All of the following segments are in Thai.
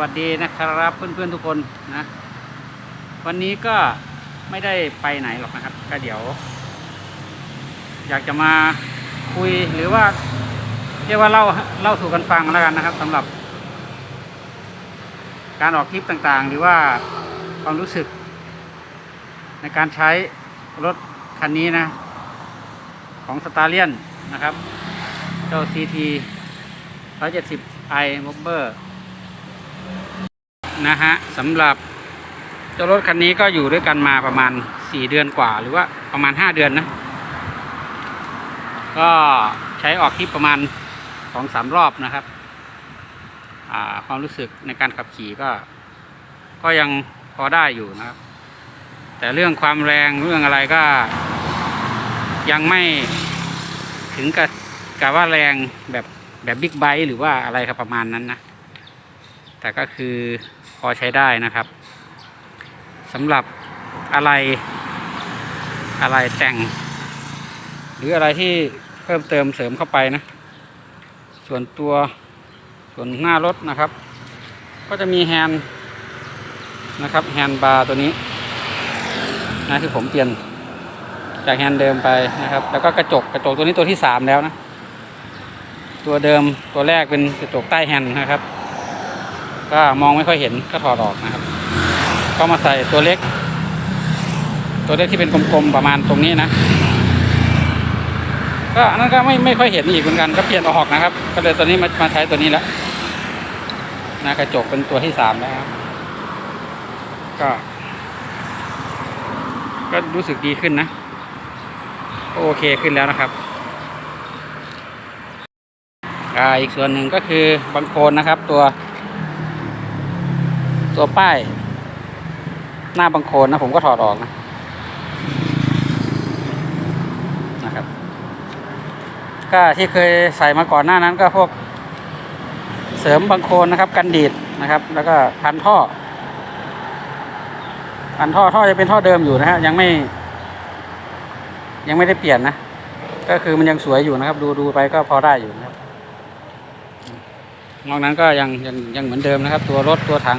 วัสดีนะครับเพื่อนๆทุกคนนะ วันนี้ก็ไม่ได้ไปไหนหรอกนะครับ ก็เดี๋ยว อยากจะมาคุยหรือว่าเรียกว่าเล่าเล่าสู่กันฟังแล้วกันนะครับสำหรับ การออกทริปต่างๆ หรือว่าความรู้สึก ในการใช้รถคันนี้นะ ของสตาร์เลียนนะครับเจ้า CT 170i m o b e r นะฮะสำหรับเจ้ารถคันนี้ก็อยู่ด้วยกันมาประมาณ 4 เดือนกว่า หรือว่าประมาณ 5 เดือนนะ ก็ใช้ออกทริประมาณ2-3รอบนะครับความรู้สึกในการขับขี่ก็ ก็ยังพอได้อยู่นะครับ แต่เรื่องความแรงเรื่องอะไรก็ ยังไม่ถึงกับกับว่าแรงแบบแบบบิ๊กไบค์หรือว่าอะไรครับประมาณนั้นนะ แต่ก็คือ พอใช้ได้นะครับสำหรับอะไรอะไรแต่ง หรืออะไรที่เพิ่มเติมเสริมเข้าไปนะ ส่วนตัวส่วนหน้ารถนะครับ ก็จะมีแฮนด์นะครับแฮนด์บาร์ตัวนี้นะที่ผมเปลี่ยนจากแฮนด์เดิมไปนะครับ แล้วก็กระจกกระจกตัวนี้ตัวที่สามแล้วนะ ตัวเดิมตัวแรกเป็นกระจกใต้แฮนด์นะครับ ก็มองไม่ค่อยเห็นก็ถอดออกนะครับ ก็มาใส่ตัวเล็ก ตัวเล็กที่เป็นกลมๆประมาณตรงนี้นะ ก็อันนั้นก็ไม่ไม่ค่อยเห็นอีกเหมือนกันก็เปลี่ยนออกนะครับ ก็เลยตัวนี้มามาใช้ตัวนี้แล้วหนะกระจกเป็นตัวที่สามแล้วครับก็ ก็รู้สึกดีขึ้นนะโอเคขึ้นแล้วนะครับอ่าอีกส่วนหนึ่งก็คือบางโคนนะครับ ตัว ตัวป้าย หน้าบางโคนนะ ผมก็ถอดออกนะนะครับ ก็ที่เคยใส่มาก่อนหน้านั้นก็พวกเสริมบางโคนนะครับ กันดีดนะครับ แล้วก็พันท่อ พันท่อท่อจะเป็นท่อเดิมอยู่นะฮะยังไม่ ยังไม่ได้เปลี่ยนนะก็คือมันยังสวยอยู่นะครับ ดูดูไปก็พอได้อยู่นะครับนอกนั้นก็ยังยังยังเหมือนเดิมนะครับ ตัวรถตัวถัง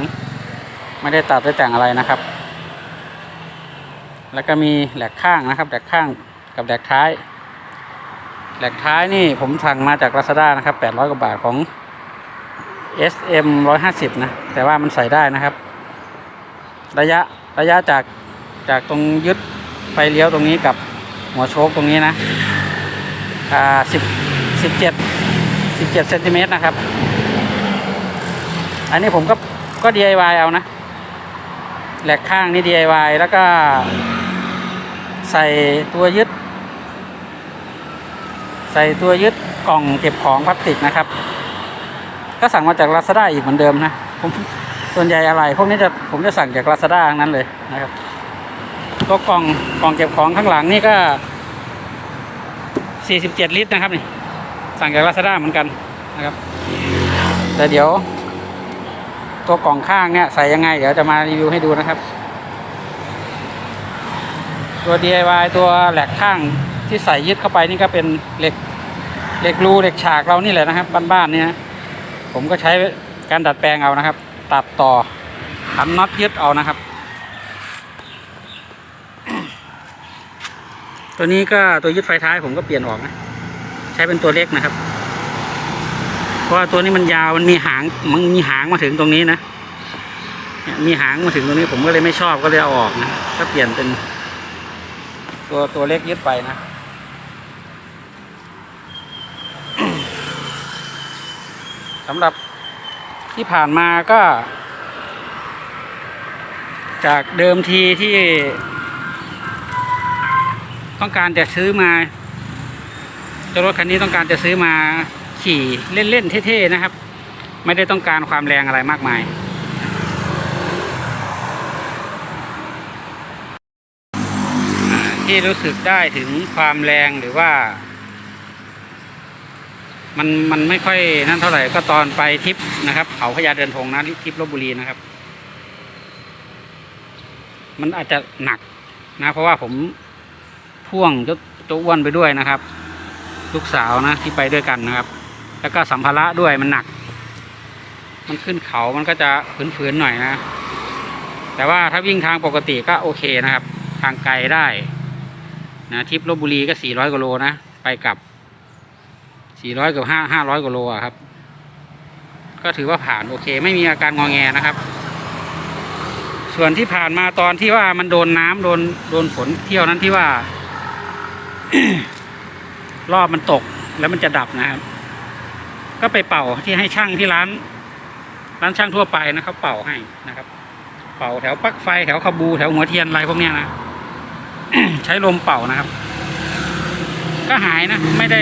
ไม่ได้ตัดได้แต่งอะไรนะครับ แล้วก็มีแหลกข้างนะครับแหลกข้างกับแหลกท้าย แหลกท้ายนี่ผมสั่งมาจาก Lazada นะครับ800กว่าบาทของ SM 150 นะ แต่ว่ามันใส่ได้นะครับ ระยะระยะจากจากตรงยึดไฟเลี้ยวตรงนี้กับหัวโชคตรงนี้นะอ่าสิบสิบเจ็ดสิบเจ็ดเซนติเมตรนะครับ อันนี้ผมก็ก็ DIY เอานะ แหลกข้างนี่ DIY แล้วก็ใส่ตัวยึด ใส่ตัวยึดกล่องเก็บของพลาสติกนะครับ ก็สั่งมาจาก Lazada อีกเหมือนเดิมนะผมส่วนใหญ่อะไรพวกนี้จะผมจะสั่งจาก Lazada ทั้งนั้นเลยนะครับตัวกล่องกล่องเก็บของข้างหลังนี่ก็ 47 ลิตรนะครับนี่สั่งจาก Lazada เหมือนกันนะครับแต่เดี๋ยว ตัวกล่องข้างเนี่ยใส่ยังไง เดี๋ยวจะมารีวิวให้ดูนะครับ ตัว DIY ตัวแหลกข้างที่ใส่ยึดเข้าไปนี่ก็เป็นเหล็กเหล็กรูเหล็กฉากเรานี่แหละนะครับบ้านๆเนี่ยผมก็ใช้การดัดแปลงเอานะครับ ตัดต่อทำน็อตยึดเอานะครับ ตัวนี้ก็ตัวยึดไฟท้ายผมก็เปลี่ยนออกนะ ใช้เป็นตัวเล็กนะครับ ราะว่าตัวนี้มันยาวมันมีหางมันมีหางมาถึงตรงนี้นะมีหางมาถึงตรงนี้ผมก็เลยไม่ชอบก็เลยเอาออกนะก็เปลี่ยนเป็น ตัวตัวเล็กยึดไปนะสำหรับที่ผ่านมาก็ จากเดิมทีที่ ต้องการจะซื้อมาเจ้ารถคันนี้ต้องการจะซื้อมา ขี่เล่นๆเท่ๆนะครับ ไม่ได้ต้องการความแรงอะไรมากมาย ที่รู้สึกได้ถึงความแรงหรือว่า มันมันไม่ค่อยนั่นเท่าไหร่ก็ตอนไปทริปนะครับเขาพญาเดินทงนะทริปลบบุรีนะครับ มันอาจจะหนักนะ เพราะว่าผมพ่วงจ้าเจ้าอ้วนไปด้วยนะครับ ลูกสาวนะที่ไปด้วยกันนะครับ แล้วก็สัมภาระด้วยมันหนัก มันขึ้นเขามันก็จะฝืนๆหน่อยนะ แต่ว่าถ้าวิ่งทางปกติก็โอเคนะครับ ทางไกลได้นะทริปลบบุรีก็สี่ร้อยกว่าโลนะไปกลับสี่ร้อยกับห้าห้าร้อยกว่าโลครับ ก็ถือว่าผ่านโอเค ไม่มีอาการงอแงนะครับ ส่วนที่ผ่านมาตอนที่ว่ามันโดนน้ำโดนโดนฝนเที่ยวนั้นที่ว่า รอบมันตกแล้วมันจะดับนะครับ ก็ไปเป่าที่ให้ช่างที่ร้าน ร้านช่างทั่วไปนะครับ เป่าให้นะครับ เป่าแถวปลั๊กไฟแถวขบูแถวหัวเทียนอะไรพวกเนี้ยนะใช้ลมเป่านะครับ ก็หายนะไม่ได้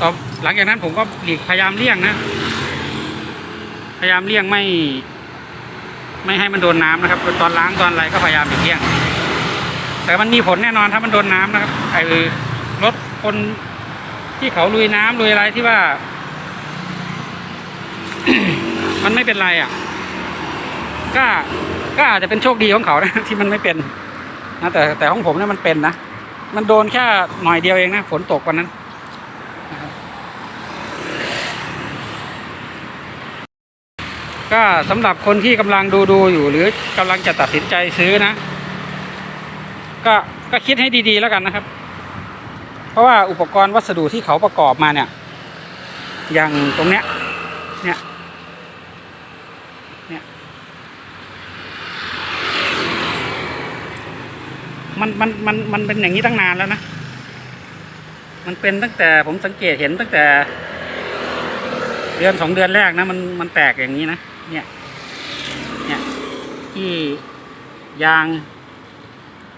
ต่อหลังจากนั้นผมก็หลีกพยายามเลี่ยงนะพยายามเลี่ยงไม่ ไม่ให้มันโดนน้ำนะครับ ตอนล้างตอนอะไรก็พยายามหลีกเลี่ยง แต่มันมีผลแน่นอนถ้ามันโดนน้ำนะครับไอ้รถคนที่เขาลุยน้ำลุยอะไรที่ว่า มันไม่เป็นไรอะก็ก็อาจจะเป็นโชคดีของเขานะที่มันไม่เป็นนะแต่แต่ของผมเนี่ยมันเป็นนะมันโดนแค่หน่อยเดียวเองนะฝนตกวันนั้นก็สำหรับคนที่กำลังดูดูอยู่หรือกำลังจะตัดสินใจซื้อนะ ก็ก็คิดให้ดีๆแล้วกันนะครับ เพราะว่าอุปกรณ์วัสดุที่เขาประกอบมาเนี่ย อย่างตรงเนี้ยเนี่ย มันมันมันมันเป็นอย่างนี้ตั้งนานแล้วนะ มันเป็นตั้งแต่ผมสังเกตเห็นตั้งแต่ เดือนสองเดือนแรกนะ มันมันแตกอย่างนี้นะเนี่ย เนี่ยที่ยาง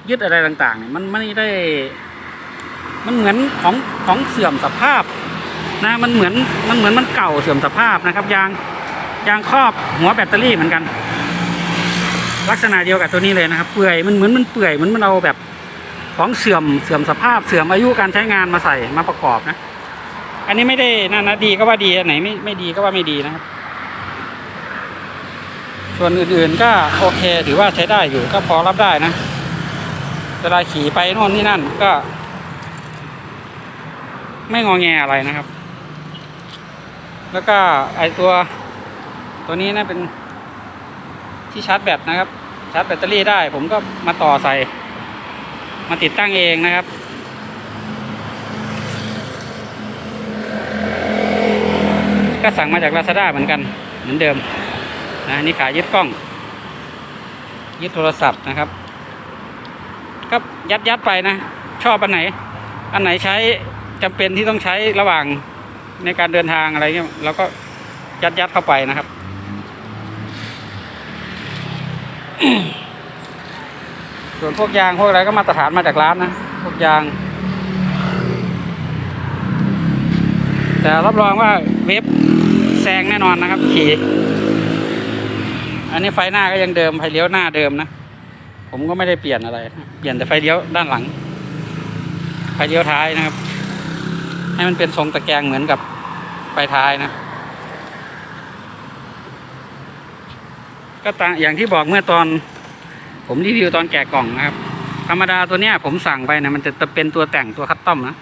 ยึดอะไรต่างๆเนี่ยมันไม่ได้ มันเหมือนของของเสื่อมสภาพ นะ มันเหมือนมันเหมือนมันเก่าเสื่อมสภาพนะครับ ยางยางครอบหัวแบตเตอรี่เหมือนกัน ลักษณะเดียวกับตัวนี้เลยนะครับ เปื่อยมันเหมือนมันเปื่อยเหมือนมันเอาแบบของเสื่อมเสื่อมสภาพเสื่อมอายุการใช้งานมาใส่มาประกอบนะ อันนี้ไม่ได้นั่นนะดีก็ว่าดีอันไหนไม่ไม่ดีก็ว่าไม่ดีนะครับ ส่วนอื่นๆก็โอเคถือว่าใช้ได้อยู่ก็พอรับได้นะเวลาขี่ไปโน่นนี่นั่นก็ ไม่งอแงอะไรนะครับ แล้วก็ไอตัวตัวนี้นะเป็น ที่ชาร์จแบตนะครับ ชาร์จแบตเตอรี่ได้ ผมก็มาต่อใส่ มาติดตั้งเองนะครับก็สั่งมาจาก Lazada เหมือนกันเหมือนเดิมนะนี่ขายยึดกล้อง ยึดโทรศัพท์นะครับ ก็ยัดยัดไปนะ ชอบอันไหน อันไหนใช้จำเป็นที่ต้องใช้ระหว่างในการเดินทางอะไรเงี้ยเราก็ยัดยัดเข้าไปนะครับ ส่วนพวกยางพวกอะไรก็มาตรฐานมาจากร้านนะ พวกยาง แต่รับรองว่าเวฟแซงแน่นอนนะครับ ขี่ อันนี้ไฟหน้าก็ยังเดิมไฟเลี้ยวหน้าเดิมนะ ผมก็ไม่ได้เปลี่ยนอะไร เปลี่ยนแต่ไฟเลี้ยวด้านหลัง ไฟเลี้ยวท้ายนะครับ ให้มันเป็นทรงตะแกรงเหมือนกับไฟท้ายนะ ก็ต่างอย่างที่บอกเมื่อตอน ผมรีวิวตอนแกะกล่องนะครับ ธรรมดาตัวเนี้ยผมสั่งไปนะมันจะเป็นตัวแต่งตัวคัสตอมนะ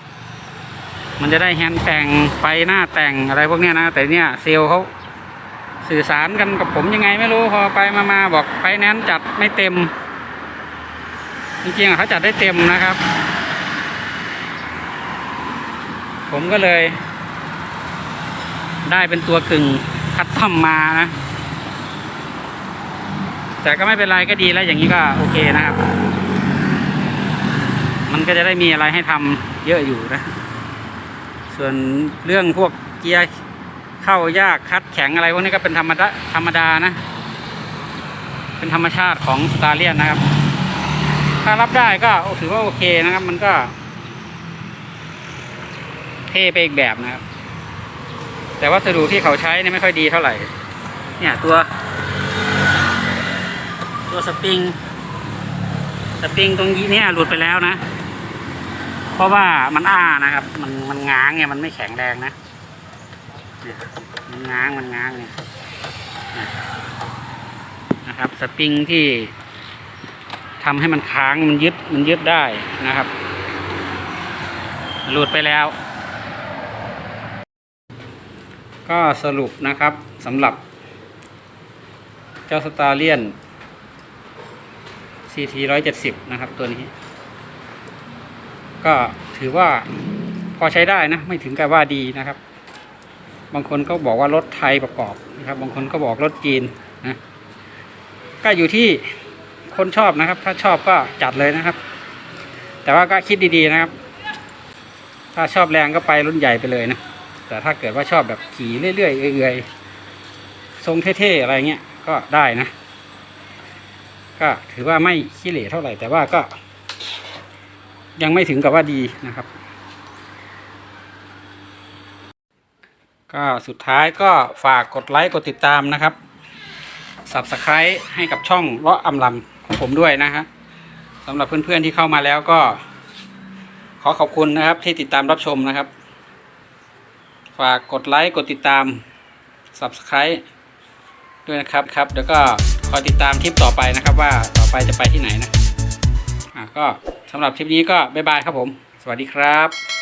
มันจะได้แฮนด์แต่งไฟหน้าแต่งอะไรพวกเนี้ยนะ แต่เนี้ยเซลล์เขาสื่อสารกันกับผมยังไงไม่รู้พอไปมามาบอกไฟแนนซ์จัดไม่เต็มจริงๆเขาจัดได้เต็มนะครับ ผมก็เลย ได้เป็นตัวกึ่งคัดทำมานะ แต่ก็ไม่เป็นไรก็ดีแล้วอย่างนี้ก็โอเคนะครับ มันก็จะได้มีอะไรให้ทำเยอะอยู่นะ ส่วนเรื่องพวกเกียร์เข้ายากคัดแข็งอะไรพวกนี้ก็เป็นธรรมดาธรรมดานะ เป็นธรรมชาติของสตาเลียนนะครับ ถ้ารับได้ก็ถือว่าโอเคนะครับ มันก็เท่ไปอีกแบบนะครับ แต่วัสดุที่เขาใช้เนี่ยไม่ค่อยดีเท่าไหร่ เนี่ยตัว ตัวสปริง สปริงตรงนี้เนี่ยหลุดไปแล้วนะ เพราะว่ามันอ้านะครับ มันมันง้างไงมันไม่แข็งแรงนะมันง้างมันง้างเนี่ยนะครับ สปริงที่ทำให้มันค้างมันยึดมันยึดได้นะครับ หลุดไปแล้ว ก็สรุปนะครับสำหรับเจ้าสตาร์เลียน CT 170 นะครับตัวนี้ ก็ถือว่าพอใช้ได้นะ ไม่ถึงกับว่าดีนะครับ บางคนก็บอกว่ารถไทยประกอบนะครับ บางคนก็บอกรถจีนนะก็อยู่ที่คนชอบนะครับ ถ้าชอบก็จัดเลยนะครับ แต่ว่าก็คิดดีๆนะครับ ถ้าชอบแรงก็ไปรุ่นใหญ่ไปเลยนะแต่ถ้าเกิดว่าชอบแบบขี่เรื่อยๆเอื่อยๆทรงเท่ๆอะไรเงี้ยก็ได้นะ ก็ถือว่าไม่ขี้เหร่เท่าไหร่ แต่ว่าก็ ยังไม่ถึงกับว่าดีนะครับ ก็สุดท้ายก็ฝากกดไลค์กดติดตามนะครับ subscribe ให้กับช่องเลาะอำลำของผมด้วยนะฮะสำหรับเพื่อนๆที่เข้ามาแล้วก็ ขอขอบคุณนะครับที่ติดตามรับชมนะครับ ฝากกดไลค์กดติดตาม subscribe ด้วยนะครับครับ แล้วก็ คอยติดตามทริปต่อไปนะครับว่าต่อไปจะไปที่ไหนนะอะก็สำหรับทริปนี้ก็บ๊ายบายครับผม สวัสดีครับ